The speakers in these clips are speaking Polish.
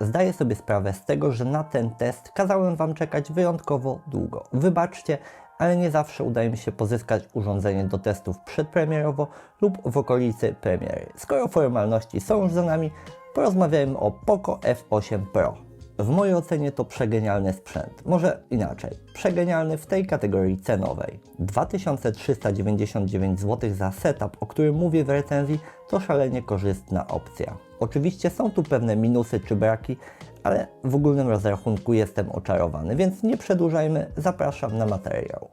Zdaję sobie sprawę z tego, że na ten test kazałem Wam czekać wyjątkowo długo. Wybaczcie, ale nie zawsze udaje mi się pozyskać urządzenie do testów przedpremierowo lub w okolicy premiery. Skoro formalności są już za nami, porozmawiajmy o Poco F8 Pro. W mojej ocenie to przegenialny sprzęt. Może inaczej, przegenialny w tej kategorii cenowej. 2399 zł za setup, o którym mówię w recenzji, to szalenie korzystna opcja. Oczywiście są tu pewne minusy czy braki, ale w ogólnym rozrachunku jestem oczarowany, więc nie przedłużajmy, zapraszam na materiał.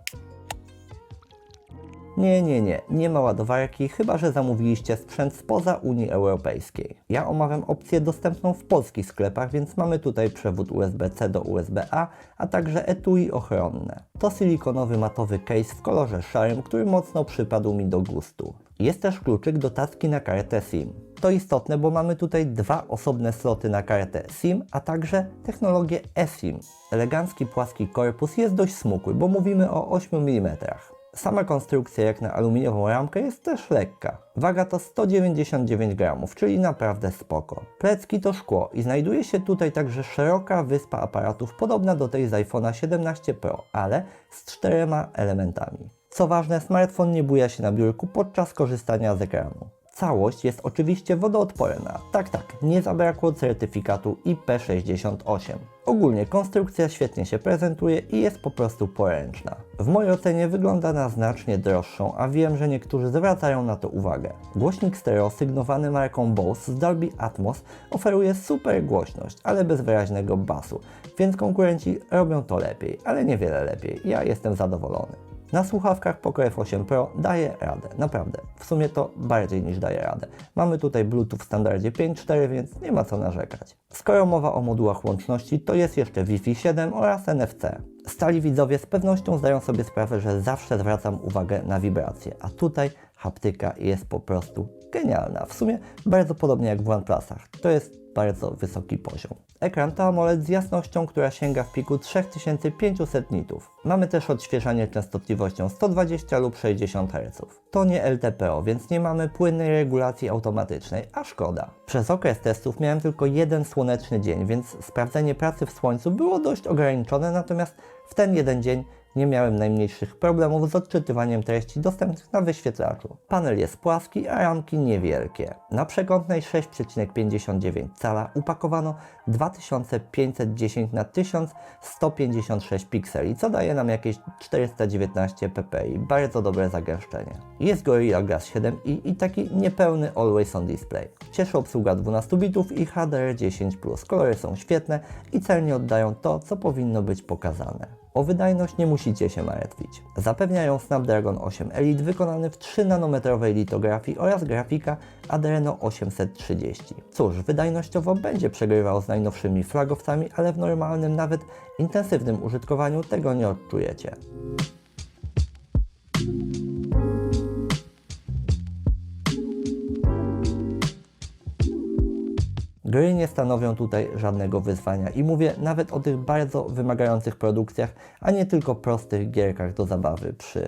Nie, nie, nie, nie ma ładowarki, chyba że zamówiliście sprzęt spoza Unii Europejskiej. Ja omawiam opcję dostępną w polskich sklepach, więc mamy tutaj przewód USB-C do USB-A, a także etui ochronne. To silikonowy matowy case w kolorze szarym, który mocno przypadł mi do gustu. Jest też kluczyk do taski na kartę SIM. To istotne, bo mamy tutaj dwa osobne sloty na kartę SIM, a także technologię eSIM. Elegancki płaski korpus jest dość smukły, bo mówimy o 8 mm. Sama konstrukcja jak na aluminiową ramkę jest też lekka. Waga to 199 gramów, czyli naprawdę spoko. Plecki to szkło i znajduje się tutaj także szeroka wyspa aparatów podobna do tej z iPhone'a 17 Pro, ale z czterema elementami. Co ważne, smartfon nie buja się na biurku podczas korzystania z ekranu. Całość jest oczywiście wodoodporna. Tak, tak, nie zabrakło certyfikatu IP68. Ogólnie konstrukcja świetnie się prezentuje i jest po prostu poręczna. W mojej ocenie wygląda na znacznie droższą, a wiem, że niektórzy zwracają na to uwagę. Głośnik stereo sygnowany marką Bose z Dolby Atmos oferuje super głośność, ale bez wyraźnego basu, więc konkurenci robią to lepiej, ale niewiele lepiej. Ja jestem zadowolony. Na słuchawkach Poco F8 Pro daje radę, naprawdę. W sumie to bardziej niż daje radę. Mamy tutaj Bluetooth w standardzie 5.4, więc nie ma co narzekać. Skoro mowa o modułach łączności, to jest jeszcze Wi-Fi 7 oraz NFC. Stali widzowie z pewnością zdają sobie sprawę, że zawsze zwracam uwagę na wibracje, a tutaj haptyka jest po prostu genialna. W sumie bardzo podobnie jak w OnePlusach. To jest bardzo wysoki poziom. Ekran to AMOLED z jasnością, która sięga w piku 3500 nitów. Mamy też odświeżanie częstotliwością 120 lub 60 Hz. To nie LTPO, więc nie mamy płynnej regulacji automatycznej, a szkoda. Przez okres testów miałem tylko jeden słoneczny dzień, więc sprawdzenie pracy w słońcu było dość ograniczone, natomiast w ten jeden dzień nie miałem najmniejszych problemów z odczytywaniem treści dostępnych na wyświetlaczu. Panel jest płaski, a ramki niewielkie. Na przekątnej 6,59 cala upakowano 2510 na 1156 pikseli, co daje nam jakieś 419 ppi. Bardzo dobre zagęszczenie. Jest Gorilla Glass 7 i, taki niepełny Always On Display. Cieszy obsługa 12 bitów i HDR10+. Kolory są świetne i celnie oddają to, co powinno być pokazane. O wydajność nie musicie się martwić. Zapewniają Snapdragon 8 Elite wykonany w 3-nanometrowej litografii oraz grafika Adreno 830. Cóż, wydajnościowo będzie przegrywał z najnowszymi flagowcami, ale w normalnym, nawet intensywnym użytkowaniu tego nie odczujecie. Gry nie stanowią tutaj żadnego wyzwania i mówię nawet o tych bardzo wymagających produkcjach, a nie tylko prostych gierkach do zabawy przy,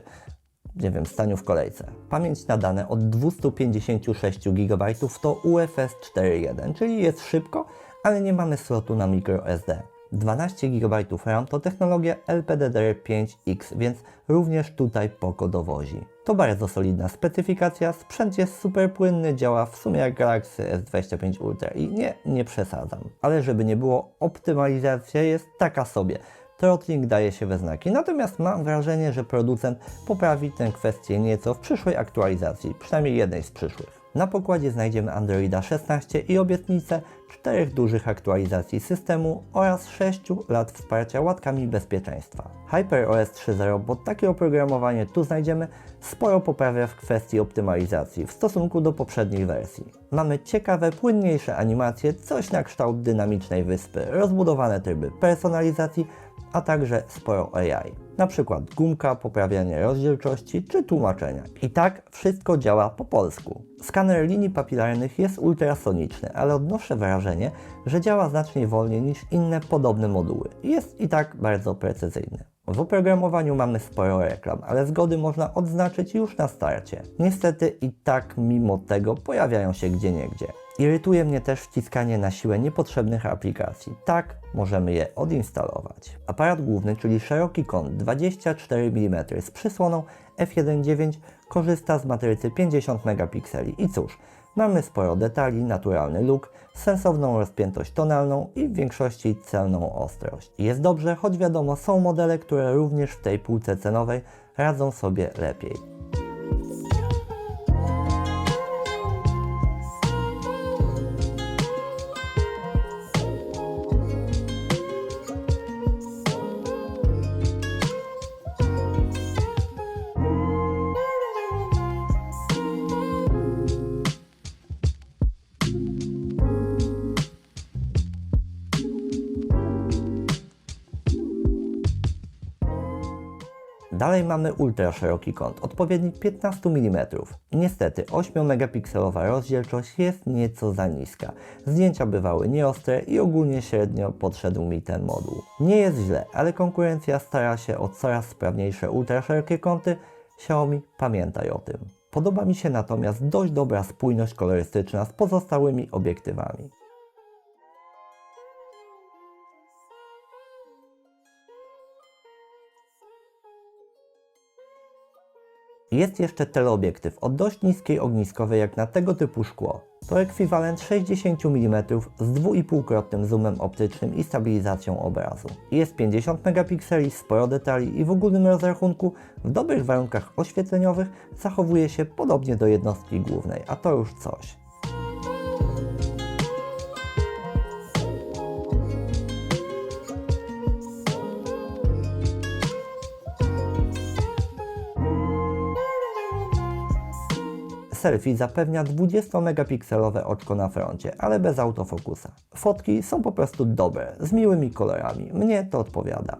nie wiem, staniu w kolejce. Pamięć na dane od 256 GB to UFS 4.1, czyli jest szybko, ale nie mamy slotu na microSD. 12 GB RAM to technologia LPDDR5X, więc również tutaj Poco dowozi. To bardzo solidna specyfikacja, sprzęt jest super płynny, działa w sumie jak Galaxy S25 Ultra i nie, nie przesadzam. Ale żeby nie było, optymalizacja jest taka sobie. Throttling daje się we znaki, natomiast mam wrażenie, że producent poprawi tę kwestię nieco w przyszłej aktualizacji, przynajmniej jednej z przyszłych. Na pokładzie znajdziemy Androida 16 i obietnicę czterech dużych aktualizacji systemu oraz 6 lat wsparcia łatkami bezpieczeństwa. HyperOS 3.0, bo takie oprogramowanie tu znajdziemy, sporo poprawia w kwestii optymalizacji w stosunku do poprzedniej wersji. Mamy ciekawe, płynniejsze animacje, coś na kształt dynamicznej wyspy, rozbudowane tryby personalizacji, a także sporo AI. Na przykład gumka, poprawianie rozdzielczości czy tłumaczenia. I tak wszystko działa po polsku. Skaner linii papilarnych jest ultrasoniczny, ale odnoszę wrażenie, że działa znacznie wolniej niż inne podobne moduły. Jest i tak bardzo precyzyjny. W oprogramowaniu mamy sporo reklam, ale zgody można odznaczyć już na starcie. Niestety i tak mimo tego pojawiają się gdzieniegdzie. Irytuje mnie też wciskanie na siłę niepotrzebnych aplikacji. Tak możemy je odinstalować. Aparat główny, czyli szeroki kąt 24 mm z przysłoną f1.9 korzysta z matrycy 50 megapikseli. I cóż, mamy sporo detali, naturalny look, sensowną rozpiętość tonalną i w większości celną ostrość. Jest dobrze, choć wiadomo, są modele, które również w tej półce cenowej radzą sobie lepiej. Dalej mamy ultra szeroki kąt, odpowiednik 15 mm. Niestety 8 megapikselowa rozdzielczość jest nieco za niska. Zdjęcia bywały nieostre i ogólnie średnio podszedł mi ten moduł. Nie jest źle, ale konkurencja stara się o coraz sprawniejsze ultra szerokie kąty. Xiaomi pamiętaj o tym. Podoba mi się natomiast dość dobra spójność kolorystyczna z pozostałymi obiektywami. Jest jeszcze teleobiektyw o dość niskiej ogniskowej jak na tego typu szkło. To ekwiwalent 60 mm z 2,5-krotnym zoomem optycznym i stabilizacją obrazu. Jest 50 megapikseli, sporo detali i w ogólnym rozrachunku w dobrych warunkach oświetleniowych zachowuje się podobnie do jednostki głównej, a to już coś. Selfie zapewnia 20-megapikselowe oczko na froncie, ale bez autofokusa. Fotki są po prostu dobre, z miłymi kolorami. Mnie to odpowiada.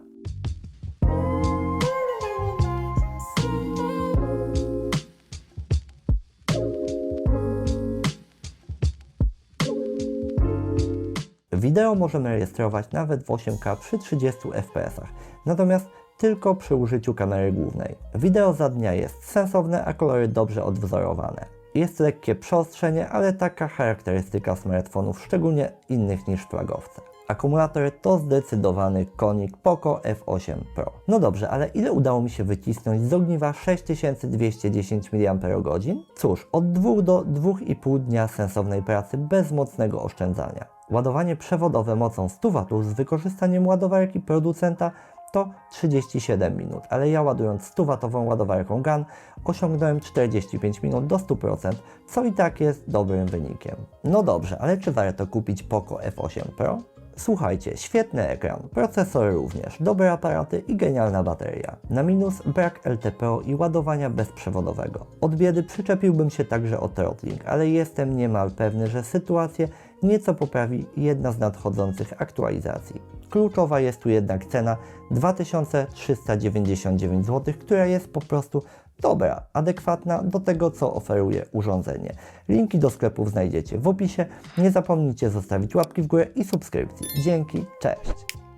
Wideo możemy rejestrować nawet w 8K przy 30 fps, natomiast tylko przy użyciu kamery głównej. Wideo za dnia jest sensowne, a kolory dobrze odwzorowane. Jest lekkie przeostrzenie, ale taka charakterystyka smartfonów, szczególnie innych niż flagowce. Akumulator to zdecydowany konik Poco F8 Pro. No dobrze, ale ile udało mi się wycisnąć z ogniwa 6210 mAh? Cóż, od 2 do 2,5 dnia sensownej pracy bez mocnego oszczędzania. Ładowanie przewodowe mocą 100 W z wykorzystaniem ładowarki producenta to 37 minut, ale ja ładując 100W ładowarką GAN osiągnąłem 45 minut do 100%, co i tak jest dobrym wynikiem. No dobrze, ale czy warto kupić Poco F8 Pro? Słuchajcie, świetny ekran, procesor również, dobre aparaty i genialna bateria. Na minus brak LTPO i ładowania bezprzewodowego. Od biedy przyczepiłbym się także o throttling, ale jestem niemal pewny, że sytuację nieco poprawi jedna z nadchodzących aktualizacji. Kluczowa jest tu jednak cena 2399 zł, która jest po prostu dobra, adekwatna do tego, co oferuje urządzenie. Linki do sklepów znajdziecie w opisie. Nie zapomnijcie zostawić łapki w górę i subskrypcji. Dzięki, cześć!